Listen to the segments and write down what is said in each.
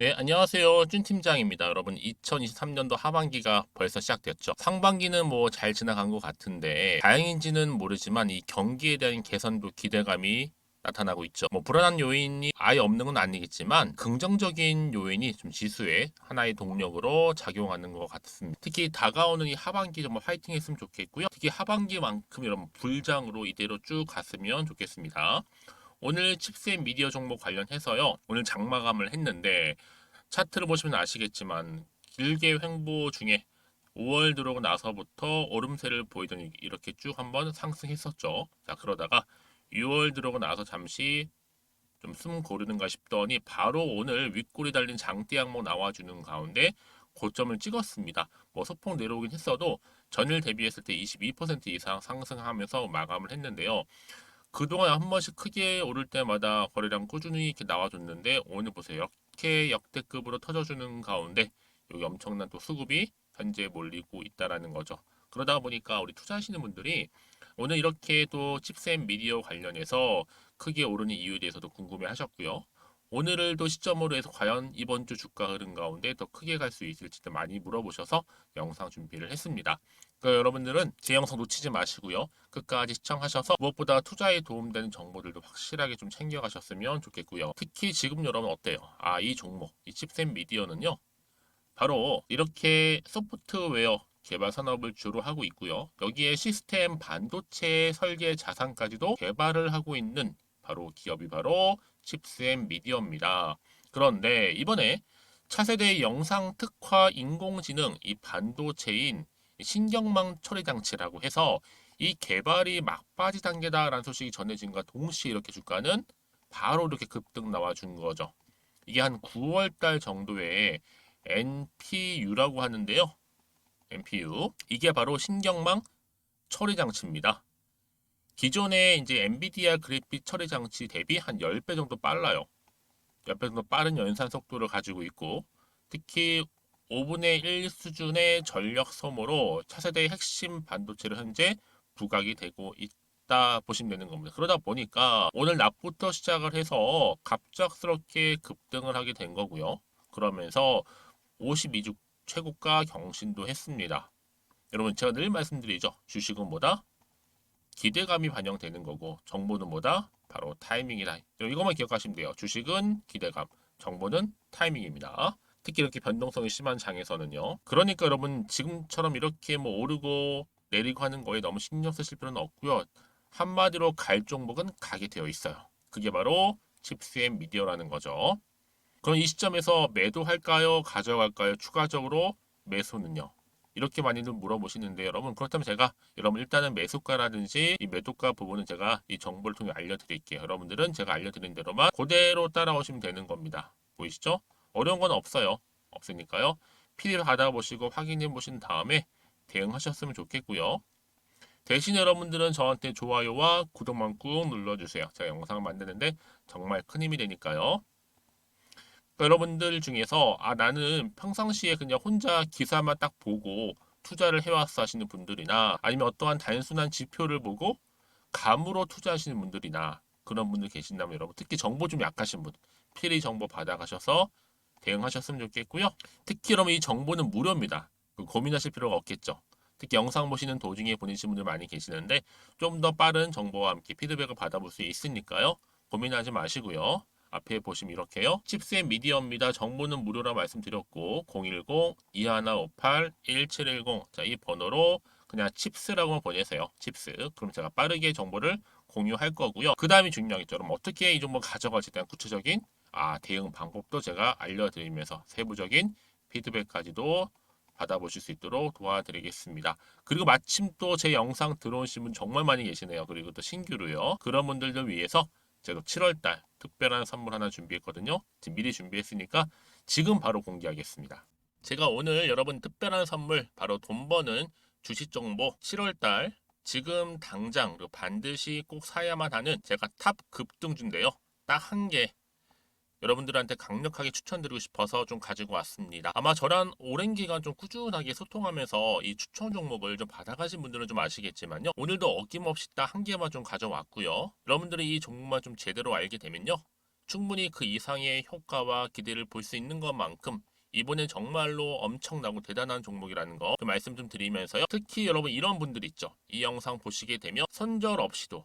네, 안녕하세요. 준 팀장입니다. 여러분, 2023년도 하반기가 벌써 시작됐죠. 상반기는 뭐 잘 지나간 것 같은데, 다행인지는 모르지만 이 경기에 대한 개선도 기대감이 나타나고 있죠. 뭐 불안한 요인이 아예 없는 건 아니겠지만 긍정적인 요인이 좀 지수에 하나의 동력으로 작용하는 것 같습니다. 특히 다가오는 이 하반기 정말 화이팅 했으면 좋겠고요. 특히 하반기만큼 여러분 불장으로 이대로 쭉 갔으면 좋겠습니다. 오늘 칩셋 미디어 종목 관련해서요. 오늘 장마감을 했는데 차트를 보시면 아시겠지만 길게 횡보 중에 5월 들어오고 나서부터 오름세를 보이더니 이렇게 쭉 한번 상승했었죠. 자 그러다가 6월 들어오고 나서 잠시 좀 숨 고르는가 싶더니 바로 오늘 윗골이 달린 장대 항목 나와주는 가운데 고점을 찍었습니다. 뭐 소폭 내려오긴 했어도 전일 대비했을 때 22% 이상 상승하면서 마감을 했는데요. 그동안 한 번씩 크게 오를 때마다 거래량 꾸준히 이렇게 나와줬는데 오늘 보세요. 이렇게 역대급으로 터져주는 가운데 여기 엄청난 또 수급이 현재 몰리고 있다라는 거죠. 그러다 보니까 우리 투자하시는 분들이 오늘 이렇게 또 칩셋 미디어 관련해서 크게 오르는 이유에 대해서도 궁금해 하셨고요. 오늘을 또 시점으로 해서 과연 이번 주 주가 흐름 가운데 더 크게 갈 수 있을지도 많이 물어보셔서 영상 준비를 했습니다. 그러니까 여러분들은 제 영상 놓치지 마시고요. 끝까지 시청하셔서 무엇보다 투자에 도움되는 정보들도 확실하게 좀 챙겨가셨으면 좋겠고요. 특히 지금 여러분 어때요? 아, 이 종목, 이 칩셋 미디어는요. 바로 이렇게 소프트웨어 개발 산업을 주로 하고 있고요. 여기에 시스템 반도체 설계 자산까지도 개발을 하고 있는 바로 기업이 바로 칩셋 미디어입니다. 그런데 이번에 차세대 영상 특화 인공지능 이 반도체인 신경망 처리 장치라고 해서 이 개발이 막바지 단계다라는 소식이 전해진과 동시에 이렇게 주가는 바로 이렇게 급등 나와준 거죠. 이게 한 9월 달 정도에 NPU라고 하는데요. NPU. 이게 바로 신경망 처리 장치입니다. 기존의 이제 엔비디아 그래픽 처리 장치 대비 한 10배 정도 빨라요. 10배 정도 빠른 연산 속도를 가지고 있고 특히 5분의 1 수준의 전력 소모로 차세대의 핵심 반도체를 현재 부각이 되고 있다 보시면 되는 겁니다. 그러다 보니까 오늘 낮부터 시작을 해서 갑작스럽게 급등을 하게 된 거고요. 그러면서 52주 최고가 경신도 했습니다. 여러분 제가 늘 말씀드리죠. 주식은 뭐다? 기대감이 반영되는 거고 정보는 뭐다? 바로 타이밍이다. 이것만 기억하시면 돼요. 주식은 기대감, 정보는 타이밍입니다. 특히 이렇게 변동성이 심한 장에서는요. 그러니까 여러분 지금처럼 이렇게 뭐 오르고 내리고 하는 거에 너무 신경 쓰실 필요는 없고요. 한마디로 갈 종목은 가게 되어 있어요. 그게 바로 칩스앤 미디어라는 거죠. 그럼 이 시점에서 매도할까요? 가져갈까요? 추가적으로 매수는요? 이렇게 많이들 물어보시는데 여러분 그렇다면 제가 여러분 일단은 매수가라든지 이 매도가 부분은 제가 이 정보를 통해 알려드릴게요. 여러분들은 제가 알려드린 대로만 그대로 따라오시면 되는 겁니다. 보이시죠? 어려운 건 없어요. 없으니까요. PDF 받아보시고 확인해 보신 다음에 대응하셨으면 좋겠고요. 대신 여러분들은 저한테 좋아요와 구독만 꾹 눌러주세요. 제가 영상을 만드는데 정말 큰 힘이 되니까요. 여러분들 중에서 아 나는 평상시에 그냥 혼자 기사만 딱 보고 투자를 해왔어 하시는 분들이나 아니면 어떠한 단순한 지표를 보고 감으로 투자하시는 분들이나 그런 분들 계신다면 여러분 특히 정보 좀 약하신 분 필히 정보 받아가셔서 대응하셨으면 좋겠고요. 특히 여러분 이 정보는 무료입니다. 그 고민하실 필요가 없겠죠. 특히 영상 보시는 도중에 보내신 분들 많이 계시는데 좀 더 빠른 정보와 함께 피드백을 받아볼 수 있으니까요. 고민하지 마시고요. 앞에 보시면 이렇게요. 칩셋 미디어입니다. 정보는 무료라 말씀드렸고 010-2158-1710 자, 이 번호로 그냥 칩스라고 보내세요. 칩스. 그럼 제가 빠르게 정보를 공유할 거고요. 그 다음이 중요하겠죠. 그럼 어떻게 이 정보 가져갈지에 대한 구체적인 아, 대응 방법도 제가 알려드리면서 세부적인 피드백까지도 받아보실 수 있도록 도와드리겠습니다. 그리고 마침 또 제 영상 들어오신 분 정말 많이 계시네요. 그리고 또 신규로요. 그런 분들을 위해서 제가 7월달 특별한 선물 하나 준비했거든요. 지금 미리 준비했으니까 지금 바로 공개하겠습니다. 제가 오늘 여러분 특별한 선물 바로 돈 버는 주식 정보 7월달 지금 당장 반드시 꼭 사야만 하는 제가 탑 급등주인데요. 딱 한 개 여러분들한테 강력하게 추천드리고 싶어서 좀 가지고 왔습니다. 아마 저랑 오랜 기간 좀 꾸준하게 소통하면서 이 추천 종목을 좀 받아가신 분들은 좀 아시겠지만요. 오늘도 어김없이 딱 한 개만 좀 가져왔고요. 여러분들이 이 종목만 좀 제대로 알게 되면요. 충분히 그 이상의 효과와 기대를 볼 수 있는 것만큼 이번엔 정말로 엄청나고 대단한 종목이라는 거 그 말씀 좀 드리면서요. 특히 여러분 이런 분들 있죠. 이 영상 보시게 되면 손절 없이도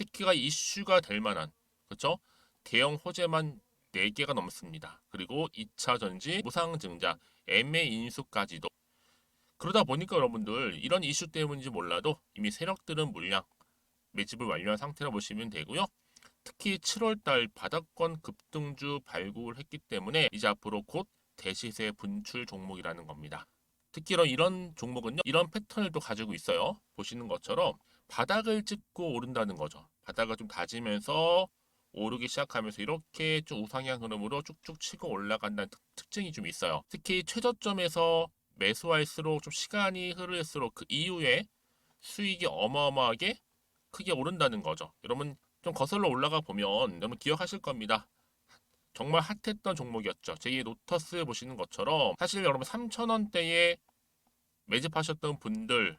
특히가 이슈가 될 만한 그렇죠? 대형 호재만 4개가 넘습니다. 그리고 2차 전지, 무상 증자, 애매 인수까지도 그러다 보니까 여러분들 이런 이슈 때문인지 몰라도 이미 세력들은 물량 매집을 완료한 상태라 보시면 되고요. 특히 7월달 바닥권 급등주 발굴을 했기 때문에 이제 앞으로 곧 대시세 분출 종목이라는 겁니다. 특히 이런 종목은요, 이런 패턴을 또 가지고 있어요. 보시는 것처럼 바닥을 찍고 오른다는 거죠. 바닥을 좀 다지면서 오르기 시작하면서 이렇게 좀 우상향 흐름으로 쭉쭉 치고 올라간다는 특, 증이좀 있어요. 특히 최저점에서 매수할수록 좀 시간이 흐를수록 그 이후에 수익이 어마어마하게 크게 오른다는 거죠. 여러분 좀 거슬러 올라가 보면 여러분 기억하실 겁니다. 정말 핫했던 종목이었죠. 제2 로터스 보시는 것처럼 사실 여러분 3,000원대에 매집하셨던 분들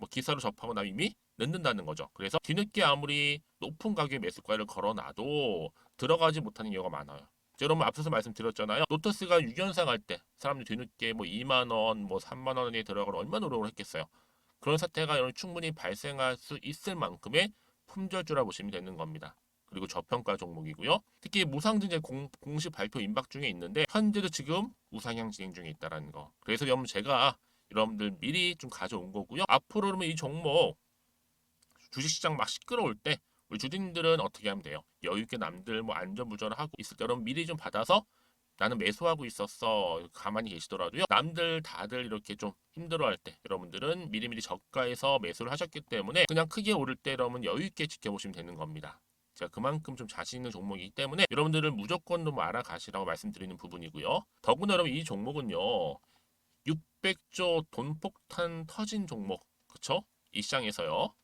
뭐 기사로 접하고 나면 이미 늦는다는 거죠. 그래서 뒤늦게 아무리 높은 가격의 매수가를 걸어놔도 들어가지 못하는 경우가 많아요. 여러분 앞서서 말씀드렸잖아요. 노터스가 6연상 할 때 사람들 뒤늦게 뭐 2만 원, 뭐 3만 원에 들어가러 얼마나 노력을 했겠어요. 그런 사태가 충분히 발생할 수 있을 만큼의 품절주라 보시면 되는 겁니다. 그리고 저평가 종목이고요. 특히 무상증자 공, 공식 발표 임박 중에 있는데 현재도 지금 우상향 진행 중에 있다라는 거. 그래서 여러분 제가 여러분들 미리 좀 가져온 거고요. 앞으로 그러면 이 종목 주식시장 막 시끄러울 때 우리 주주님들은 어떻게 하면 돼요? 여유 있게 남들 뭐 안전무전하고 있을 때 여러분 미리 좀 받아서 나는 매수하고 있었어 가만히 계시더라도요 남들 다들 이렇게 좀 힘들어할 때 여러분들은 미리미리 저가에서 매수를 하셨기 때문에 그냥 크게 오를 때 여러분 여유 있게 지켜보시면 되는 겁니다. 제가 그만큼 좀 자신 있는 종목이기 때문에 여러분들은 무조건 좀 알아가시라고 말씀드리는 부분이고요. 여러분 이 종목은요 600조 돈폭탄 터진 종목 그쵸? 이 시장에서요.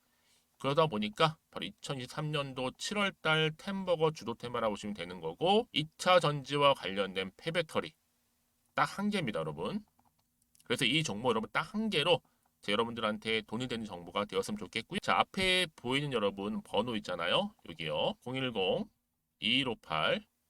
그러다 보니까 바로 2023년도 7월달 템버거 주도 테마라 보시면 되는 거고 2차 전지와 관련된 폐배터리 딱 한 개입니다, 여러분. 그래서 이 정보 여러분 딱 한 개로 제 여러분들한테 돈이 되는 정보가 되었으면 좋겠고요. 자 앞에 보이는 여러분 번호 있잖아요. 여기요. 010 2158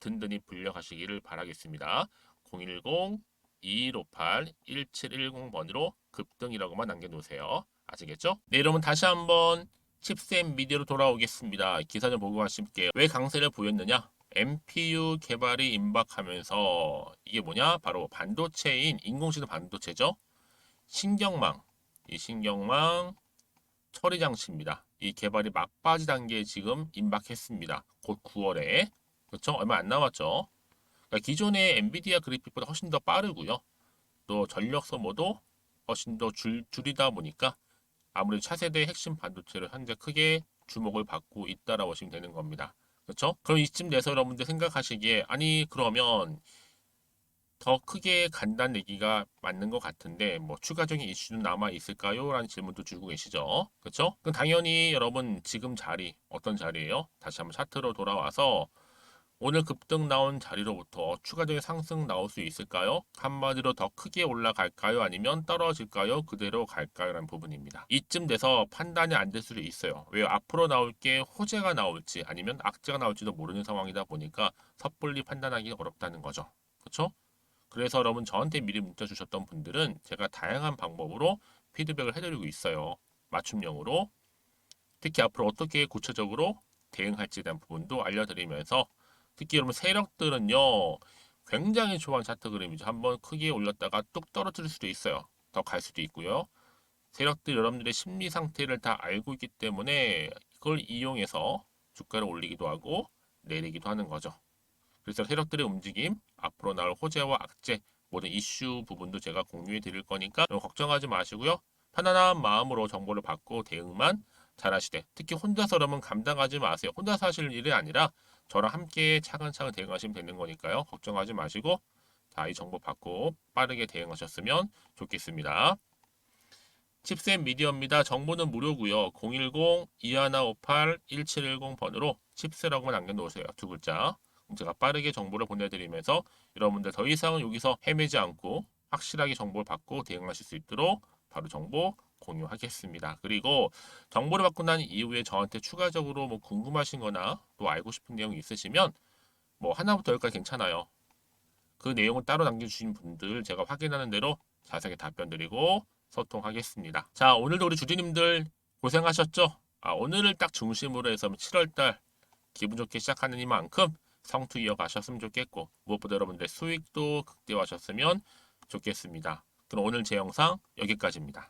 든든히 불려가시기를 바라겠습니다. 010-2158-1710번으로 급등이라고만 남겨놓으세요. 아시겠죠? 네, 여러분 다시 한번 칩셋 미디어로 돌아오겠습니다. 기사 좀 보고 가실게요. 왜 강세를 보였느냐? MPU 개발이 임박하면서 이게 뭐냐? 바로 반도체인 인공지능 반도체죠. 신경망, 이 신경망 처리 장치입니다. 이 개발이 막바지 단계에 지금 임박했습니다. 곧 9월에 그렇죠? 얼마 안 남았죠. 그러니까 기존의 엔비디아 그래픽보다 훨씬 더 빠르고요. 또 전력 소모도 훨씬 더 줄, 줄이다 보니까 아무래도 차세대 핵심 반도체를 현재 크게 주목을 받고 있다라고 보시면 되는 겁니다. 그렇죠? 그럼 이쯤 돼서 여러분들 생각하시기에 아니 그러면 더 크게 간다는 얘기가 맞는 것 같은데 뭐 추가적인 이슈는 남아 있을까요? 라는 질문도 주고 계시죠. 그렇죠? 그럼 당연히 여러분 지금 자리 어떤 자리예요? 다시 한번 차트로 돌아와서 오늘 급등 나온 자리로부터 추가적인 상승 나올 수 있을까요? 한마디로 더 크게 올라갈까요? 아니면 떨어질까요? 그대로 갈까요? 라는 부분입니다. 이쯤 돼서 판단이 안 될 수도 있어요. 왜 앞으로 나올 게 호재가 나올지 아니면 악재가 나올지도 모르는 상황이다 보니까 섣불리 판단하기 어렵다는 거죠. 그렇죠? 그래서 여러분 저한테 미리 문자 주셨던 분들은 제가 다양한 방법으로 피드백을 해드리고 있어요. 맞춤형으로. 특히 앞으로 어떻게 구체적으로 대응할지에 대한 부분도 알려드리면서 특히 여러분 세력들은요 굉장히 좋아하는 차트 그림이죠. 한번 크게 올렸다가 뚝 떨어질 수도 있어요. 더 갈 수도 있고요. 세력들 여러분들의 심리 상태를 다 알고 있기 때문에 그걸 이용해서 주가를 올리기도 하고 내리기도 하는 거죠. 그래서 세력들의 움직임, 앞으로 나올 호재와 악재, 모든 이슈 부분도 제가 공유해 드릴 거니까 걱정하지 마시고요. 편안한 마음으로 정보를 받고 대응만 잘하시되 특히 혼자서 여러분 감당하지 마세요. 혼자서 하실 일이 아니라 저랑 함께 차근차근 대응하시면 되는 거니까요. 걱정하지 마시고 자, 이 정보 받고 빠르게 대응하셨으면 좋겠습니다. 칩셋 미디어입니다. 정보는 무료고요. 010-2158-1710 번으로 칩셋이라고만 남겨놓으세요. 두 글자. 제가 빠르게 정보를 보내드리면서 여러분들 더 이상은 여기서 헤매지 않고 확실하게 정보를 받고 대응하실 수 있도록 바로 정보 공유하겠습니다. 그리고 정보를 받고 난 이후에 저한테 추가적으로 뭐 궁금하신 거나 또 알고 싶은 내용이 있으시면 뭐 하나부터 열까지 괜찮아요. 그 내용을 따로 남겨주신 분들 제가 확인하는 대로 자세하게 답변 드리고 소통하겠습니다. 자, 오늘도 우리 주주님들 고생하셨죠? 아, 오늘을 딱 중심으로 해서 7월달 기분 좋게 시작하는 이만큼 성투 이어가셨으면 좋겠고 무엇보다 여러분들 수익도 극대화하셨으면 좋겠습니다. 그럼 오늘 제 영상 여기까지입니다.